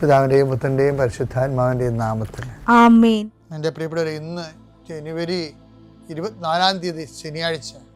പിതാവിന്റെയും പുത്രന്റെയും പരിശുദ്ധാത്മാവിന്റെയും നാമത്തിൽ. ആമേൻ. എന്റെ പ്രിയപ്പെട്ടവരെ ഇന്ന് ജനുവരി ഇരുപത്തിനാലാം തീയതി ശനിയാഴ്ച.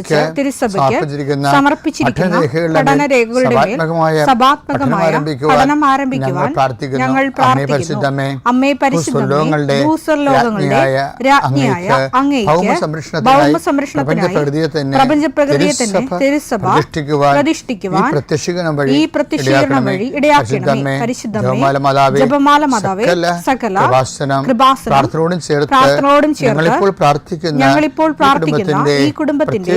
കുറിച്ച് തിരുസഭയ്ക്ക് സമർപ്പിച്ചിരിക്കുന്ന പഠനരേഖകളുടെ മേൽ സഭാത്മകമായ പഠനം ആരംഭിക്കുവാൻ ഞങ്ങൾ പ്രാർത്ഥിക്കുന്നു. അമ്മേ പരിശുദ്ധമേ ഭൂസ്വർലോകങ്ങളുടെ രാജ്ഞിയായ അങ്ങേക്ക് ഭൗമ സംരക്ഷണത്തിനായി പ്രപഞ്ച പ്രകൃതിയെ തന്നെ തിരുസഭ പ്രതിഷ്ഠിക്കുവാൻ ഈ പ്രത്യക്ഷീകരണം വഴി ഇടയാക്കണമേ. പരിശുദ്ധമേ ജപമാല മാതാവേ സകല കൃപാസനം പ്രാർത്ഥനയോടും ചേർത്ത് പ്രാർത്ഥനയോടും ചേർത്ത് ഞങ്ങളിപ്പോൾ പ്രാർത്ഥിക്കുന്ന ഞങ്ങളിപ്പോൾ പ്രാർത്ഥിക്കുന്ന ഈ കുടുംബത്തിന്റെ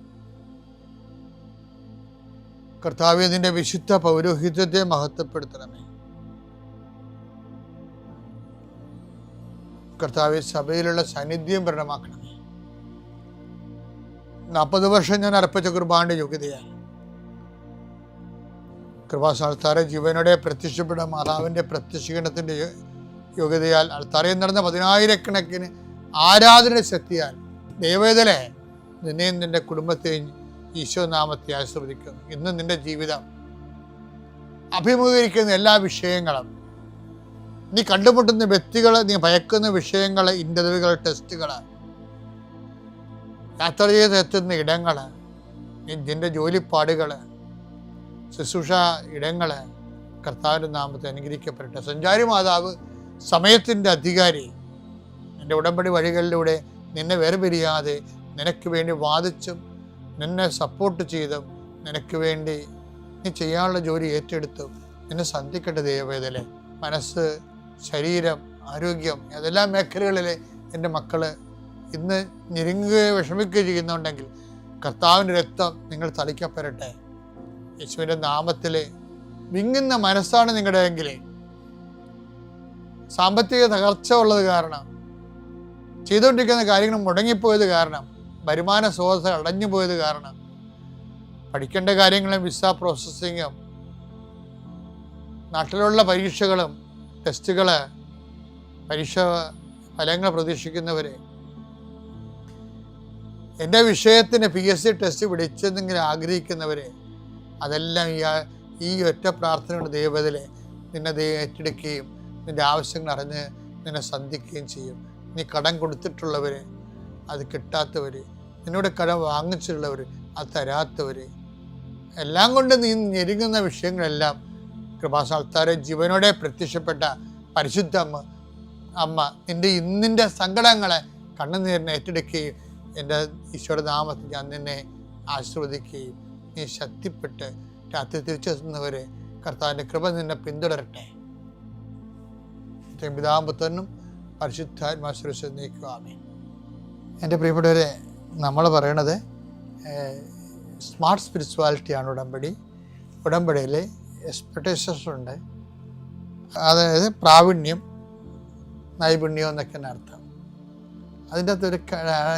കർത്താവ് നിന്റെ വിശുദ്ധ പൗരോഹിത്യത്തെ മഹത്വപ്പെടുത്തണമേ. കർത്താവ് സഭയിലുള്ള സാന്നിധ്യം പ്രകടമാക്കണമേ. നാൽപ്പത് വർഷം ഞാൻ അർപ്പിച്ച കുർബാന്റെ യോഗ്യതയാണ്. കൃപാസ്ഥാനത്താറെ ജീവനോടെ പ്രത്യക്ഷപ്പെട്ട മാതാവിന്റെ പ്രത്യക്ഷീകരണത്തിന്റെ യോഗ്യതയാൽ അൾത്താറയിൽ നടന്ന പതിനായിരക്കണക്കിന് ആരാധന ശക്തിയാൽ ദൈവവേദലെ നിന്നെയും നിന്റെ കുടുംബത്തെയും ഈശോ നാമത്തെ ആസ്വദിക്കുന്നു ഇന്ന് നിന്റെ ജീവിതം അഭിമുഖീകരിക്കുന്ന എല്ലാ വിഷയങ്ങളും നീ കണ്ടുമുട്ടുന്ന വ്യക്തികൾ നീ ഭയക്കുന്ന വിഷയങ്ങൾ ഇന്റർവ്യൂകൾ ടെസ്റ്റുകൾ യാത്ര ചെയ്ത് എത്തുന്ന ഇടങ്ങൾ നിന്റെ ജോലിപ്പാടുകൾ ശുശ്രൂഷ ഇടങ്ങൾ കർത്താവിന്റെ നാമത്തെ അനുഗ്രഹിക്കപ്പെടട്ടെ. സഞ്ചാരി മാതാവ് സമയത്തിന്റെ അധികാരി എന്റെ ഉടമ്പടി വഴികളിലൂടെ നിന്നെ വേർപിരിയാതെ നിനക്ക് വേണ്ടി വാദിച്ചും നിന്നെ സപ്പോർട്ട് ചെയ്തും നിനക്ക് വേണ്ടി നീ ചെയ്യാനുള്ള ജോലി ഏറ്റെടുത്ത് നിന്നെ സന്ധിക്കട്ടെ ദൈവവേദനെ. മനസ്സ് ശരീരം ആരോഗ്യം ഏതെല്ലാം മേഖലകളിലെ എന്റെ മക്കൾ ഇന്ന് ഞെരുങ്ങുകയോ വിഷമിക്കുകയോ ചെയ്യുന്നുണ്ടെങ്കിൽ കർത്താവിന്റെ രക്തം നിങ്ങൾ തളിക്കപ്പെടട്ടെ യേശുവിന്റെ നാമത്തിൽ വിങ്ങുന്ന മനസ്സാണ് നിങ്ങളുടെ എങ്കിൽ സാമ്പത്തിക തകർച്ച ഉള്ളത് കാരണം ചെയ്തുകൊണ്ടിരിക്കുന്ന കാര്യങ്ങൾ മുടങ്ങിപ്പോയത് കാരണം വരുമാന സ്രോതസ് അടഞ്ഞു പോയത് കാരണം പഠിക്കേണ്ട കാര്യങ്ങളും വിസ പ്രോസസ്സിങ്ങും നാട്ടിലുള്ള പരീക്ഷകളും ടെസ്റ്റുകൾ പരീക്ഷ ഫലങ്ങൾ പ്രതീക്ഷിക്കുന്നവരെ എന്റെ വിഷയത്തിന് പി എസ് സി ടെസ്റ്റ് വിളിച്ചെന്നെങ്കിലും ആഗ്രഹിക്കുന്നവരെ അതെല്ലാം ഈ ഒറ്റ പ്രാർത്ഥനയുടെ ദൈവത്തിലെ നിന്നെ ഏറ്റെടുക്കുകയും നിന്റെ ആവശ്യങ്ങൾ അറിഞ്ഞ് നിന്നെ സന്ധിക്കുകയും ചെയ്യും. നീ കടം കൊടുത്തിട്ടുള്ളവർ അത് കിട്ടാത്തവർ നിന്നോട് കടം വാങ്ങിച്ചിട്ടുള്ളവർ അത് തരാത്തവർ എല്ലാം കൊണ്ട് നീ ഞെരുങ്ങുന്ന വിഷയങ്ങളെല്ലാം കൃപാസാൽത്താരെ ജീവനോടെ പ്രത്യക്ഷപ്പെട്ട പരിശുദ്ധ അമ്മ അമ്മ നിന്റെ ഇന്നിന്റെ സങ്കടങ്ങളെ കണ്ണുനീരിനെ ഏറ്റെടുക്കുകയും എന്റെ ഈശോയുടെ നാമത്തിൽ ഞാൻ നിന്നെ ആശീർവദിക്കുകയും നീ ശക്തിപ്പെട്ട് രാത്രി തിരിച്ചെത്തുന്നവരെ കർത്താവിന്റെ കൃപ നിന്നെ പിന്തുടരട്ടെ. പിതാമ്പത്തനും പരിശുദ്ധാത്മാശ്വരിച്ച് നീക്കുവാമേ എന്റെ പ്രിയപ്പെട്ടവരെ നമ്മൾ പറയണത് സ്മാർട്ട് സ്പിരിച്വാലിറ്റിയാണ് ഉടമ്പടി. ഉടമ്പടിയിൽ എക്സ്പെക്ടേഷൻസ് ഉണ്ട്. അതായത് പ്രാവീണ്യം നൈപുണ്യം എന്നൊക്കെ തന്നെ അർത്ഥം. അതിന്റെ അകത്തൊരു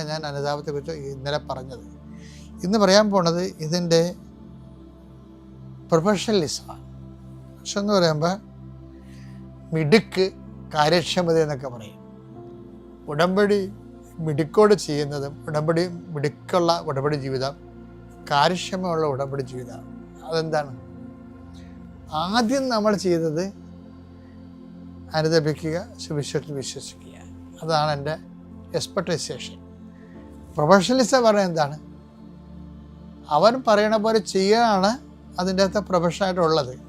ഞാൻ അനുതാപത്തെക്കുറിച്ച് ഇന്നലെ പറഞ്ഞത്. ഇന്ന് പറയാൻ പോണത് ഇതിന്റെ പ്രൊഫഷണലിസമാണ് പക്ഷെ എന്ന് പറയുമ്പോൾ മിടുക്ക് കാര്യക്ഷമത എന്നൊക്കെ പറയും. ഉടമ്പടി മിടുക്കോട് ചെയ്യുന്നതും ഉടമ്പടി മിടുക്കുള്ള ഉടമ്പടി ജീവിതം കാര്യക്ഷമമുള്ള ഉടമ്പടി ജീവിതം. അതെന്താണ്? ആദ്യം നമ്മൾ ചെയ്തത് അനുദപിക്കുക സുവിശേഷത്തിൽ വിശ്വസിക്കുക. അതാണ് എന്റെ എക്സ്പെക്ടൈസേഷൻ പ്രൊഫഷണലിസം പറയുന്നത് എന്താണ്? അവൻ പറയണ പോലെ ചെയ്യുകയാണ് അതിന്റെ അകത്ത് പ്രൊഫഷനായിട്ടുള്ളത്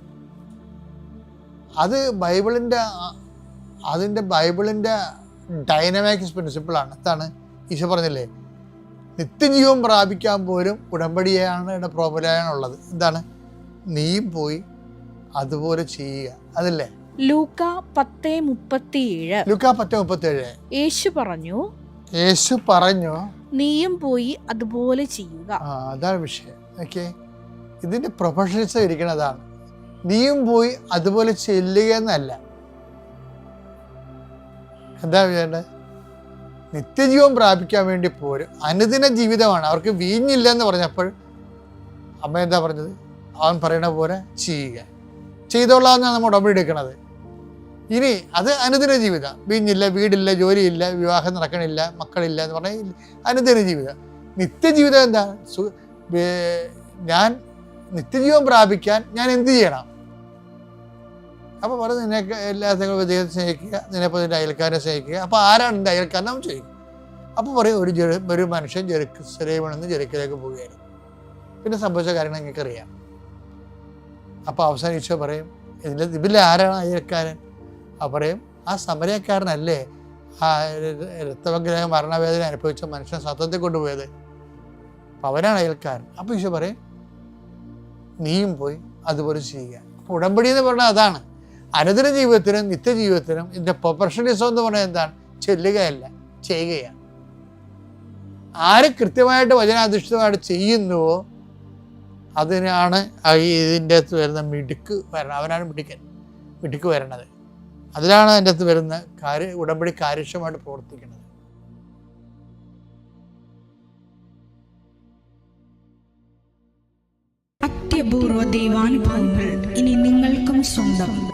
അത് ബൈബിളിന്റെ അതിന്റെ ബൈബിളിന്റെ ഡൈനമിക്സ് പ്രിൻസിപ്പിളാണ് എന്താണ് ഈശോ പറഞ്ഞില്ലേ? നിത്യജീവൻ പ്രാപിക്കാൻ പോലും ഉടമ്പടിയാണ് ഇവിടെ പ്രോബലാണുള്ളത് എന്താണ്? നീയും പോയി അതുപോലെ ചെയ്യുക. അതല്ലേ? ലൂക്ക പത്ത് മുപ്പത്തിയേഴ്. ലൂക്ക പത്ത് മുപ്പത്തിയേഴ്. യേശു പറഞ്ഞു യേശു പറഞ്ഞു നീയും പോയി അതുപോലെ ചെയ്യുക. അതാണ് വിഷയം. ഓക്കെ? ഇതിന്റെ പ്രൊഫഷണലിസം ഇരിക്കണതാണ്. നീയും പോയി അതുപോലെ ചെല്ലുക എന്നല്ല. എന്താ ചെയ്യേണ്ടത് നിത്യജീവൻ പ്രാപിക്കാൻ വേണ്ടി പോരും. അനുദിന ജീവിതമാണ്. അവർക്ക് വീഞ്ഞില്ല എന്ന് പറഞ്ഞപ്പോൾ അമ്മ എന്താ പറഞ്ഞത്? അവൻ പറയണ പോലെ ചെയ്യുക. ചെയ്തോളാന്നാണ് നമ്മൾ ഉടമ്പടി എടുക്കണത്. ഇനി അത് അനുദിന ജീവിതം. വീഞ്ഞില്ല വീടില്ല ജോലിയില്ല വിവാഹം നടക്കണില്ല മക്കളില്ല എന്ന് പറഞ്ഞാൽ അനുദിന ജീവിതം. നിത്യജീവിതം എന്താ ഞാൻ നിത്യജീവൻ പ്രാപിക്കാൻ ഞാൻ എന്ത് ചെയ്യണം? അപ്പോൾ പറഞ്ഞു നിനക്ക് എല്ലാത്തിനും ദൈവത്തെ സ്നേഹിക്കുക നിന്നെപ്പോൾ നിന്റെ അയൽക്കാരനെ സ്നേഹിക്കുക. അപ്പോൾ ആരാണ് എന്റെ അയൽക്കാരൻ ചോദിക്കും അപ്പോൾ പറയും ഒരു ജെറു ഒരു മനുഷ്യൻ നിന്ന് ജെറുക്കിലേക്ക് പോവുകയായിരുന്നു. പിന്നെ സംഭവിച്ച കാര്യങ്ങൾ നിങ്ങൾക്കറിയാം. അപ്പോൾ അവസാനം ഈശോ പറയും ഇതിൽ ഇതിൽ ആരാണ് അയൽക്കാരൻ? അപ്പോൾ പറയും ആ സമരക്കാരനല്ലേ ആ രക്തവഗ്രഹം മരണവേദന അനുഭവിച്ച മനുഷ്യൻ സത്വത്തെ കൊണ്ടുപോയത്. അപ്പം അവനാണ് അയൽക്കാരൻ. അപ്പോൾ ഈശോ പറയും നീയും പോയി അതുപോലെ ചെയ്യുക. ഉടമ്പടി എന്ന് പറഞ്ഞാൽ അതാണ്. അനുദിന ജീവിതത്തിനും നിത്യജീവിതത്തിനും ഇതിന്റെ പ്രൊഫഷണലിസം എന്ന് പറഞ്ഞാൽ എന്താണ്? ചെല്ലുകയല്ല ചെയ്യുകയാണ്. ആര് കൃത്യമായിട്ട് വചനാധിഷ്ഠിതമായിട്ട് ചെയ്യുന്നുവോ അതിനാണ് ഇതിന്റെ അകത്ത് വരുന്ന മിടുക്ക് വരണം. അവനാണ് മിടുക്കൻ മിടുക്ക് വരണത്. അതിലാണ് അതിന്റെ അകത്ത് വരുന്ന കാര്യ ഉടമ്പടി കാര്യക്ഷമമായിട്ട് പ്രവർത്തിക്കുന്നത്. അത്യപൂർവ ദൈവാനുഭവങ്ങൾ ഇനി നിങ്ങൾക്കും സ്വന്തം.